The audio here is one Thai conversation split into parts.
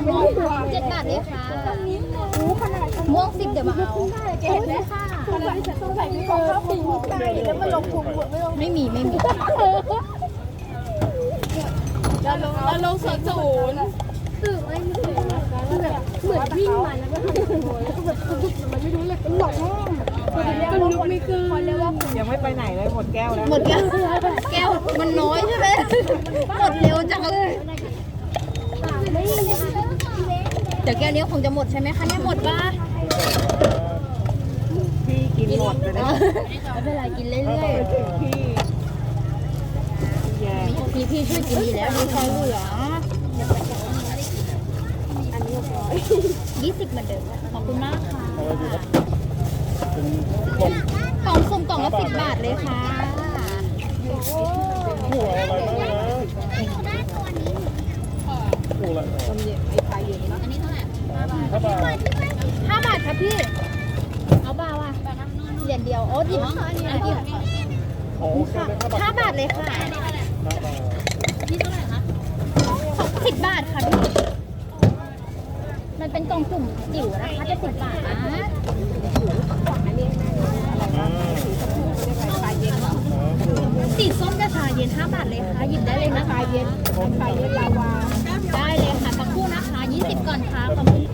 องร้อยเจ็ดบาทเลยค่ะม่วงสิบเดี๋ยวมาเอาเห็นไหมค่ะสงสัยสงใสัยมีของเข้าปีกใจแล้วมันลงทุนหมดไม่ลงไม่มีไม่มีแล้วลงแล้วลงศูนย์ศูนย์ตื่นไม่ถึงแบบเหมือนวิ่งมาแล้วก็ทำโวแล้วก็แบบมันไม่รู้เลยหลอกมันลุกไม่ขึ้นยังไม่ไปไหนเลยหมดแก้วแล้วหมดแก้วแก้วมันน้อยใช่ไหมหมดเร็วจังเลย เดี๋ยวแก้วนี้คงจะหมดใช่ไหมคะเนี่ยหมดปะพี่กินหมดเลยนะไม่เป็นไรกินเรื่อยพี่แย่ๆพี่พี่ช่วยกินดีแล้วมีใครเหลือยี่สิบเหมือนเดิมขอบคุณมากค่ะกล่องสุ่มกล่องละสิบบาทเลยค่ะ หัวอะไรบ้างนะหัวอะไร ต้มเย็นไอ้พายเย็นนะ อันนี้เท่าไหร่ ถ้าบาท ห้าบาทครับ พี่ เอาเปล่าอะเหรียญเดียว โอ้หยิบอันนี้หยิบโอเคเลยถ้าบาทห้าบาทเลยค่ะห้าบาทสิบบาทค่ะพี่ มันเป็นกล่องสุ่มจิ๋วนะคะจะสิบบาทนะอ่าพายเย็นสีส้มกับชาเย็นห้าบาทเลยค่ะ หยิบได้เลยนะคะพายเย็นพายเย็นลาวา ได้เลยค่ะสักครู่นะคะยี่สิบก่อนค่ะขอบคุณ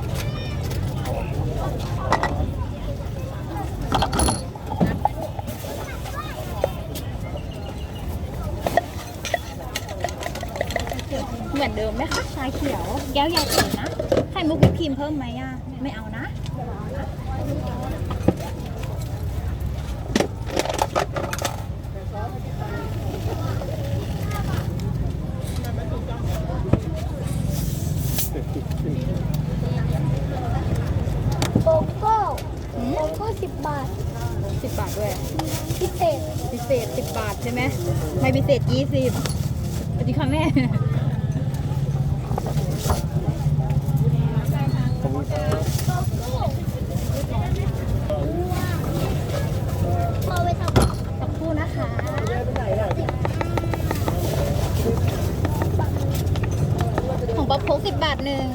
เหมือนเดิมไหมคะชาเขียว แก้วใหญ่กว่านะ ไข่มุกวิปครีมเพิ่มไหมอะ ไม่เอานะเจ็ดสิบสี่โกโก้โกโก้สิบบาท สิบบาทด้วย พิเศษพิเศษสิบบาทใช่ไหมไม่พิเศษยี่สิบสวัสดีค่ะแม่ ขอบคุณครับ พอไปท สักครู่ นะคะของป๊อปโค้กสิบบาทหนึ่ง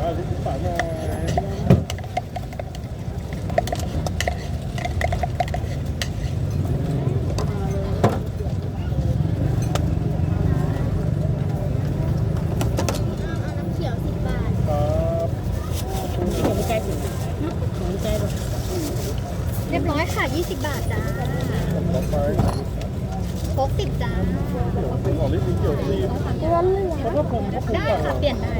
อ่าลิขิตฝาหน่อยครับใจถึงใจแบบ เรียบร้อยค่ะยี่สิบบาทจ้าต่อไปโค้กสิบจ้าเป็นของลิขิตเกี่ยวกับำเดือนเหลือแล้วก็ผมก็ผมได้ค่ะ เปลี่ยนได้